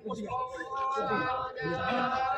Oh, my God.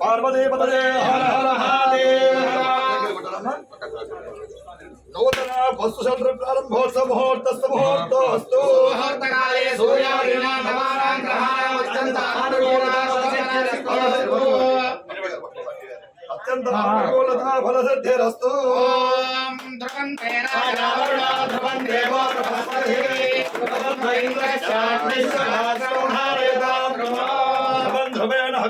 పార్వతీపదే హర హర నూతన వస్తు సంద్ర ప్రారంభోత్సవ ముహూర్తస్థ ముహూర్తోస్తు ముహూర్తకాలే అత్యంత అత్యంత అనుకూలత ఫలసిద్ధిరస్తు ఓం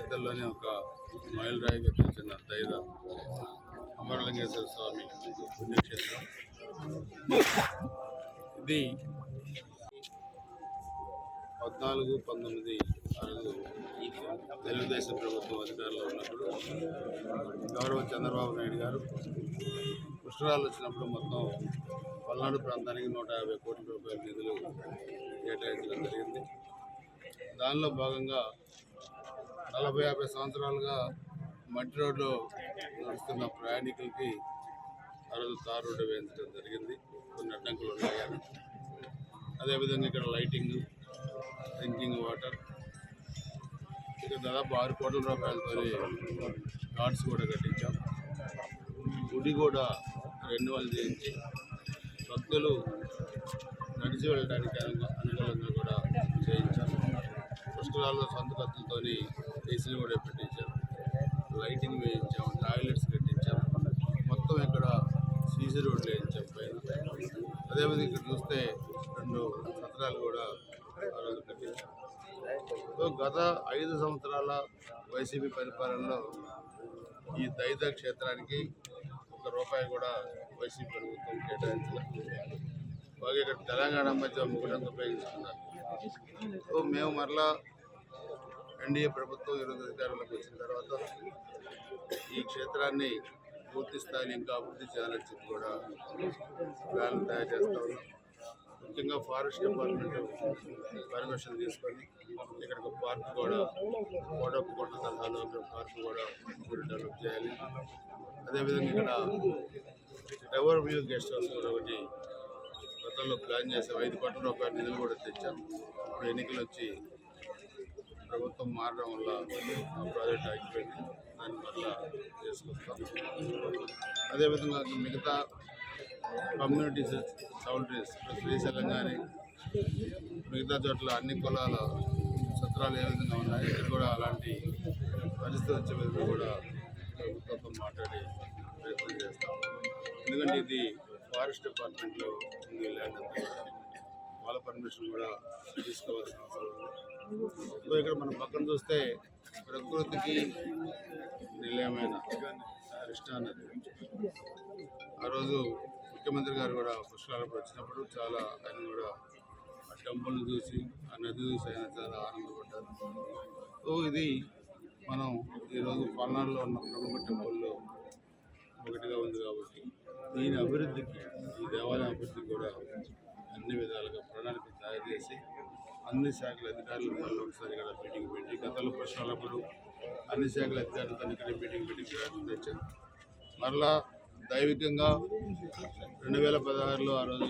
చరిత్రలోనే ఒక మైలురాయిగా తెలిసిన దైవ అమరలింగేశ్వర స్వామి పుణ్యక్షేత్రం. ఇది పద్నాలుగు పంతొమ్మిది ఆ తెలుగుదేశం ప్రభుత్వం అధికారంలో ఉన్నప్పుడు గౌరవ చంద్రబాబు నాయుడు గారు పుష్కరాలు వచ్చినప్పుడు మొత్తం పల్నాడు ప్రాంతానికి నూట యాభై కోట్ల రూపాయల నిధులు కేటాయించడం జరిగింది. దానిలో భాగంగా నలభై యాభై సంవత్సరాలుగా మట్టి రోడ్లో నడుస్తున్న ప్రయాణికులకి ఆ రోజు రోడ్డు వేయించడం జరిగింది. కొన్ని అడ్డంకులు ఉన్నాయని అదేవిధంగా ఇక్కడ లైటింగ్ డ్రింకింగ్ వాటర్ ఇక దాదాపు ఆరు కోట్ల రూపాయలతో ఘాట్స్ కూడా కట్టించాం. గుడి కూడా రెన్యువల్ చేయించి భక్తులు నడిచి వెళ్ళడానికి అనుకూలంగా కూడా చేయించాం. పుష్కరాల్లో సొంత ఖర్చులతో ఏసీలు కూడా పెట్టించాం లైటింగ్ వేయించాం టాయిలెట్స్ కట్టించాం మొత్తం ఇక్కడ సీసీ రోడ్లు వేయించాం పైన. అదేవిధంగా ఇక్కడ చూస్తే రెండు సత్రాలు కూడా ఆ రోజు కట్టించాం. సో గత ఐదు సంవత్సరాల వైసీపీ పరిపాలనలో ఈ దైద క్షేత్రానికి ఒక రూపాయి కూడా వైసీపీ ప్రభుత్వం కేటాయించలేదు. బాగా ఇక్కడ తెలంగాణ మధ్య ముగ్గురంతా ఉపయోగించుకున్నారు? సో మేము మరలా ఎన్డీఏ ప్రభుత్వం ఈరోజు అధికారంలోకి వచ్చిన తర్వాత ఈ క్షేత్రాన్ని పూర్తి స్థాయిలో ఇంకా అభివృద్ధి చేయాలని చెప్పి కూడా ప్లాన్ తయారు చేస్తా ఉన్నాం. ముఖ్యంగా ఫారెస్ట్ డిపార్ట్మెంట్ పర్మిషన్ తీసుకొని ఇక్కడ ఒక పార్క్ కూడా కోటప్ప కొండ తరహాలో ఒక పార్క్ కూడా మీరు డెవలప్ చేయాలి. అదేవిధంగా ఇక్కడ టవర్ వ్యూ గెస్ట్ హౌస్ కూడా ఒకటి గతంలో ప్లాన్ చేసాం. ఐదు కోట్ల రూపాయల నిధులు కూడా తెచ్చాం. ఇప్పుడు ఎన్నికలు వచ్చి ప్రభుత్వం మారడం వల్ల ఆ ప్రాజెక్ట్ ఆగిపోయింది. దాన్ని మళ్ళా చేసుకొస్తాం అదేవిధంగా మిగతా కమ్యూనిటీస్ సౌండరీస్ శ్రీశైలం కానీ మిగతా చోట్ల అన్ని కులాల సత్రాలు ఏ విధంగా ఉన్నాయి ఇక్కడ కూడా అలాంటి పరిస్థితి వచ్చే విధంగా కూడా ప్రభుత్వంతో మాట్లాడి ప్రయత్నం చేస్తాం. ఎందుకంటే ఇది ఫారెస్ట్ డిపార్ట్మెంట్లో ఉంది ల్యాండ్ అంతా పర్మిషన్ కూడా తీసుకోవాల్సిన అవసరం ఉంది. ఇక్కడ మనం పక్కన చూస్తే ప్రకృతికి నిలయమైన కృష్ణా నది ఆ రోజు ముఖ్యమంత్రి గారు కూడా పుష్కరాలకు వచ్చినప్పుడు చాలా ఆయన కూడా ఆ టెంపుల్ని చూసి ఆ నది చూసి ఆయన చాలా ఆనందపడ్డారు. సో ఇది మనం ఈరోజు పల్నాడులో ఉన్న ప్రముఖ టెంపుల్లో ఒకటిగా ఉంది కాబట్టి దీని అభివృద్ధికి ఈ దేవాలయం అభివృద్ధికి కూడా అన్ని విధాలుగా ప్రణాళిక తయారు చేసి అన్ని శాఖల అధికారులు మళ్ళీ ఒకసారి ఇక్కడ మీటింగ్ పెట్టి గతంలో ప్రశ్నలప్పుడు అన్ని శాఖల అధికారులతో ఇక్కడ మీటింగ్ పెట్టి తెచ్చారు. మరలా దైవికంగా రెండు వేల పదహారులో ఆ రోజు